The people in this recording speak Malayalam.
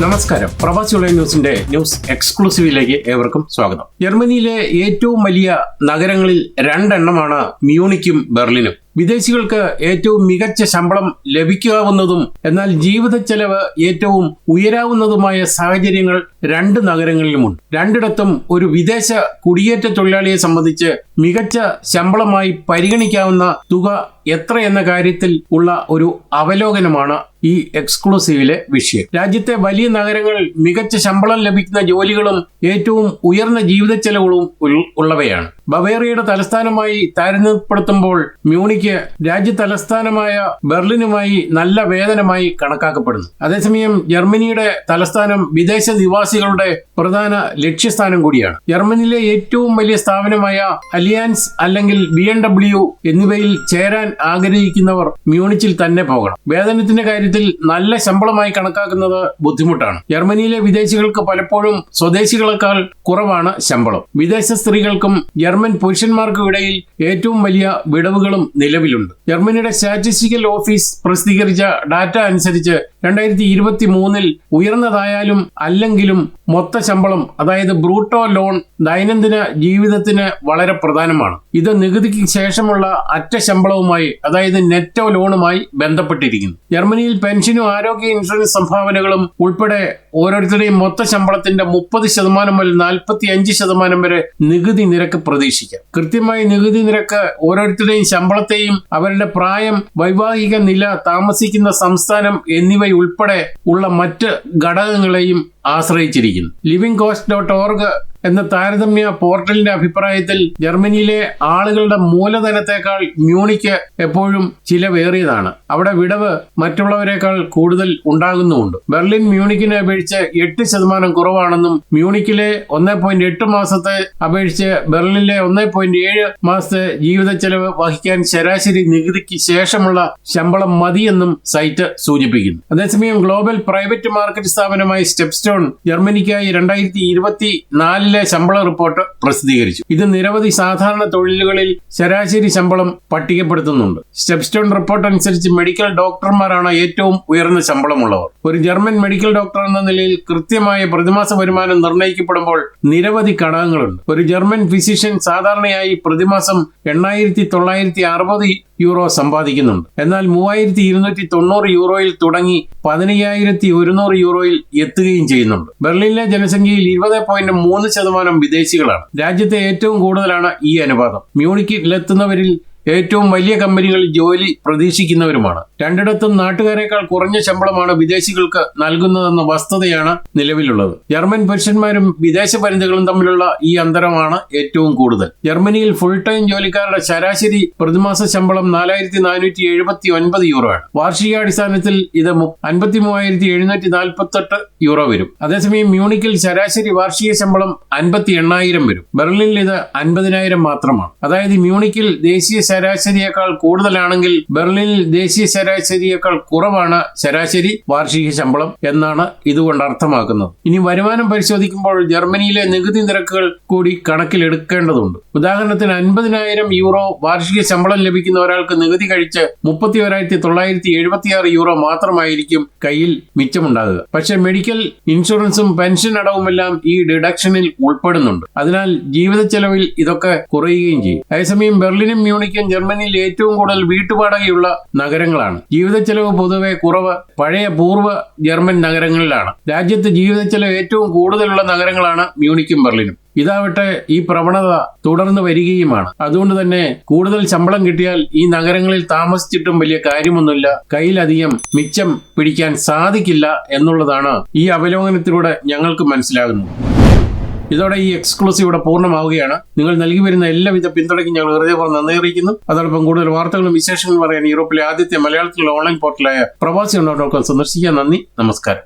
നമസ്കാരം. പ്രവാസി ഓൺലൈൻ ന്യൂസിന്റെ ന്യൂസ് എക്സ്ക്ലൂസീവിലേക്ക് ഏവർക്കും സ്വാഗതം. ജർമ്മനിയിലെ ഏറ്റവും വലിയ നഗരങ്ങളിൽ രണ്ടെണ്ണമാണ് മ്യൂണിക്കും ബെർലിനും. വിദേശികൾക്ക് ഏറ്റവും മികച്ച ശമ്പളം ലഭിക്കാവുന്നതും എന്നാൽ ജീവിത ചെലവ് ഏറ്റവും ഉയരാവുന്നതുമായ സാഹചര്യങ്ങൾ രണ്ട് നഗരങ്ങളിലുമുണ്ട്. രണ്ടിടത്തും ഒരു വിദേശ കുടിയേറ്റ തൊഴിലാളിയെ സംബന്ധിച്ച് മികച്ച ശമ്പളമായി പരിഗണിക്കാവുന്ന തുക എത്ര എന്ന കാര്യത്തിൽ ഉള്ള ഒരു അവലോകനമാണ് ഈ എക്സ്ക്ലൂസീവിലെ വിഷയം. രാജ്യത്തെ വലിയ നഗരങ്ങളിൽ മികച്ച ശമ്പളം ലഭിക്കുന്ന ജോലികളും ഏറ്റവും ഉയർന്ന ജീവിത ചെലവുകളും ഉള്ളവയാണ്. ബവേറിയയുടെ തലസ്ഥാനമായി താരതമ്യപ്പെടുത്തുമ്പോൾ മ്യൂണിക്ക് രാജ്യ തലസ്ഥാനമായ ബെർലിനുമായി നല്ല വേതനമായി കണക്കാക്കപ്പെടുന്നു. അതേസമയം ജർമ്മനിയുടെ തലസ്ഥാനം വിദേശ നിവാസികളുടെ പ്രധാന ലക്ഷ്യസ്ഥാനം കൂടിയാണ്. ജർമ്മനിയിലെ ഏറ്റവും വലിയ സ്ഥാപനമായ അലിയാൻസ് അല്ലെങ്കിൽ ബി എം ഡബ്ല്യു എന്നിവയിൽ ചേരാൻ ആഗ്രഹിക്കുന്നവർ മ്യൂണിച്ചിൽ തന്നെ പോകണം. വേതനത്തിന്റെ കാര്യത്തിൽ നല്ല ശമ്പളമായി കണക്കാക്കുന്നത് ബുദ്ധിമുട്ടാണ്. ജർമ്മനിയിലെ വിദേശികൾക്ക് പലപ്പോഴും സ്വദേശികളെക്കാൾ കുറവാണ് ശമ്പളം. വിദേശ സ്ത്രീകൾക്കും പുരുഷന്മാർക്കും ഇടയിൽ ഏറ്റവും വലിയ വിടവുകളും നിലവിലുണ്ട്. ജർമ്മനിയുടെ സ്റ്റാറ്റിസ്റ്റിക്കൽ ഓഫീസ് പ്രസിദ്ധീകരിച്ച ഡാറ്റ അനുസരിച്ച് രണ്ടായിരത്തി ഇരുപത്തി മൂന്നിൽ ഉയർന്നതായാലും അല്ലെങ്കിലും മൊത്ത ശമ്പളം അതായത് ബ്രൂട്ടോ ലോൺ ദൈനംദിന ജീവിതത്തിന് വളരെ പ്രധാനമാണ്. ഇത് നികുതിക്ക് ശേഷമുള്ള അറ്റ ശമ്പളവുമായി അതായത് നെറ്റോ ലോണുമായി ബന്ധപ്പെട്ടിരിക്കുന്നു. ജർമ്മനിയിൽ പെൻഷനും ആരോഗ്യ ഇൻഷുറൻസ് സംഭാവനകളും ഉൾപ്പെടെ ഓരോരുത്തരുടെയും മൊത്ത ശമ്പളത്തിന്റെ മുപ്പത് ശതമാനം മുതൽ നാൽപ്പത്തി അഞ്ച് ശതമാനം വരെ നികുതി നിരക്ക് പ്രതീക്ഷിക്കാം. കൃത്യമായി നികുതി നിരക്ക് ഓരോരുത്തരുടെയും ശമ്പളത്തെയും അവരുടെ പ്രായം വൈവാഹിക നില താമസിക്കുന്ന സംസ്ഥാനം എന്നിവയുൾപ്പെടെ ഉള്ള മറ്റ് ഘടകങ്ങളെയും ആശ്രയിച്ചിരിക്കുന്നു. ലിവിംഗ് കോസ്റ്റ് ഡോട്ട് ഓർഗ് എന്ന താരതമ്യ പോർട്ടലിന്റെ അഭിപ്രായത്തിൽ ജർമ്മനിയിലെ ആളുകളുടെ മൂലധനത്തെക്കാൾ മ്യൂണിക്ക് എപ്പോഴും ചിലവേറിയതാണ്. അവിടെ വിടവ് മറ്റുള്ളവരെക്കാൾ കൂടുതൽ ഉണ്ടാകുന്നുമുണ്ട്. ബെർലിൻ മ്യൂണിക്കിനെ അപേക്ഷിച്ച് എട്ട് ശതമാനം കുറവാണെന്നും മ്യൂണിക്കിലെ ഒന്നേ പോയിന്റ് എട്ട് മാസത്തെ അപേക്ഷിച്ച് ബെർലിനിലെ ഒന്നേ പോയിന്റ് ഏഴ് മാസത്തെ ജീവിത ചെലവ് വഹിക്കാൻ ശരാശരി നികുതിക്ക് ശേഷമുള്ള ശമ്പളം മതിയെന്നും സൈറ്റ് സൂചിപ്പിക്കുന്നു. അതേസമയം global private market step StepStone ജർമ്മനിക്കായി രണ്ടായിരത്തി ഇരുപത്തി നാലിലെ ശമ്പള റിപ്പോർട്ട്. പ്രസിദ്ധീകരിച്ചു. ഇത് നിരവധി സാധാരണ തൊഴിലുകളിൽ ശരാശരി ശമ്പളം പട്ടികപ്പെടുത്തുന്നുണ്ട്. സ്റ്റെപ്സ്റ്റോൺ റിപ്പോർട്ട് അനുസരിച്ച് മെഡിക്കൽ ഡോക്ടർമാരാണ് ഏറ്റവും ഉയർന്ന ശമ്പളമുള്ളവർ. ഒരു ജർമ്മൻ മെഡിക്കൽ ഡോക്ടർ എന്ന നിലയിൽ കൃത്യമായ പ്രതിമാസ വരുമാനം നിർണയിക്കപ്പെടുമ്പോൾ നിരവധി ഘടകങ്ങളുണ്ട്. ഒരു ജർമ്മൻ ഫിസിഷ്യൻ സാധാരണയായി പ്രതിമാസം എണ്ണായിരത്തി തൊള്ളായിരത്തി അറുപത് യൂറോ സമ്പാദിക്കുന്നുണ്ട്. എന്നാൽ മൂവായിരത്തി ഇരുന്നൂറ്റി തൊണ്ണൂറ് യൂറോയിൽ തുടങ്ങി പതിനയ്യായിരത്തി ഒരുന്നൂറ് യൂറോയിൽ എത്തുകയും ചെയ്യുന്നുണ്ട്. ബെർലിനിലെ ജനസംഖ്യയിൽ ഇരുപത് പോയിന്റ് മൂന്ന് ശതമാനം വിദേശികളാണ്. രാജ്യത്തെ ഏറ്റവും കൂടുതലാണ് ഈ അനുപാതം. മ്യൂണിക്കിലെത്തുന്നവരിൽ ഏറ്റവും വലിയ കമ്പനികളിൽ ജോലി പ്രതീക്ഷിക്കുന്നവരുമാണ്. രണ്ടിടത്തും നാട്ടുകാരേക്കാൾ കുറഞ്ഞ ശമ്പളമാണ് വിദേശികൾക്ക് നൽകുന്നതെന്ന വസ്തുതയാണ് നിലവിലുള്ളത്. ജർമ്മൻ പുരുഷന്മാരും വിദേശ പരിധികളും തമ്മിലുള്ള ഈ അന്തരമാണ് ഏറ്റവും കൂടുതൽ. ജർമ്മനിയിൽ ഫുൾ ടൈം ജോലിക്കാരുടെ ശരാശരി പ്രതിമാസ ശമ്പളം നാലായിരത്തി നാനൂറ്റി എഴുപത്തി ഒൻപത് യൂറോ ആണ് വാർഷികാടിസ്ഥാനത്തിൽ ഇത് അൻപത്തി മൂവായിരത്തി എഴുന്നൂറ്റി നാൽപ്പത്തെട്ട് യൂറോ വരും. അതേസമയം മ്യൂണിക്കിൽ ശരാശരി വാർഷിക ശമ്പളം അൻപത്തി എണ്ണായിരം വരും. ബെർലിനിൽ ഇത് അൻപതിനായിരം മാത്രമാണ്. അതായത് മ്യൂണിക്കിൽ ദേശീയ ശരാശരിയേക്കാൾ കൂടുതലാണെങ്കിൽ ബെർലിനിൽ ദേശീയ ശരാശരിയേക്കാൾ കുറവാണ് ശരാശരി വാർഷിക ശമ്പളം എന്നാണ് ഇതുകൊണ്ട് അർത്ഥമാക്കുന്നത്. ഇനി വരുമാനം പരിശോധിക്കുമ്പോൾ ജർമ്മനിയിലെ നികുതി നിരക്കുകൾ കൂടി കണക്കിലെടുക്കേണ്ടതുണ്ട്. ഉദാഹരണത്തിന് അൻപതിനായിരം യൂറോ വാർഷിക ശമ്പളം ലഭിക്കുന്ന ഒരാൾക്ക് നികുതി കഴിച്ച് മുപ്പത്തി ഒരായിരത്തി തൊള്ളായിരത്തി എഴുപത്തിയാറ് യൂറോ മാത്രമായിരിക്കും കയ്യിൽ മിച്ചമുണ്ടാകുക. പക്ഷെ മെഡിക്കൽ ഇൻഷുറൻസും പെൻഷൻ അടവുമെല്ലാം ഈ ഡിഡക്ഷനിൽ ഉൾപ്പെടുന്നുണ്ട്. അതിനാൽ ജീവിത ചെലവിൽ ഇതൊക്കെ കുറയുകയും ചെയ്യും. അതേസമയം ബെർലിനും മ്യൂണിക്കും ജർമ്മനിയിൽ ഏറ്റവും കൂടുതൽ വീട്ടുപാടകയുള്ള നഗരങ്ങളാണ്. ജീവിത ചെലവ് പൊതുവെ കുറവ് പഴയ പൂർവ ജർമ്മൻ നഗരങ്ങളിലാണ്. രാജ്യത്ത് ജീവിത ചെലവ് ഏറ്റവും കൂടുതലുള്ള നഗരങ്ങളാണ് മ്യൂണിക്കും ബെർലിനും. ഇതാവട്ടെ ഈ പ്രവണത തുടർന്ന് വരികയുമാണ്. അതുകൊണ്ട് തന്നെ കൂടുതൽ ശമ്പളം കിട്ടിയാൽ ഈ നഗരങ്ങളിൽ താമസിച്ചിട്ടും വലിയ കാര്യമൊന്നുമില്ല. കയ്യിലധികം മിച്ചം പിടിക്കാൻ സാധിക്കില്ല എന്നുള്ളതാണ് ഈ അവലോകനത്തിലൂടെ ഞങ്ങൾക്ക് മനസ്സിലാകുന്നത്. ഇതോടെ ഈ എക്സ്ക്ലൂസീവ് ഇവിടെ പൂർണമാവുകയാണ്. നിങ്ങൾ നൽകി വരുന്ന എല്ലാവിധ പിന്തുണയ്ക്കും ഞങ്ങൾ ഹൃദയപൂർവം നന്ദി അറിയിക്കുന്നു. അതോടൊപ്പം കൂടുതൽ വാർത്തകളും വിശേഷങ്ങളും പറയാൻ യൂറോപ്പിലെ ആദ്യത്തെ മലയാളത്തിലുള്ള ഓൺലൈൻ പോർട്ടലായ പ്രവാസി ഡോട്ട് കോം സന്ദർശിക്കാൻ നന്ദി. നമസ്കാരം.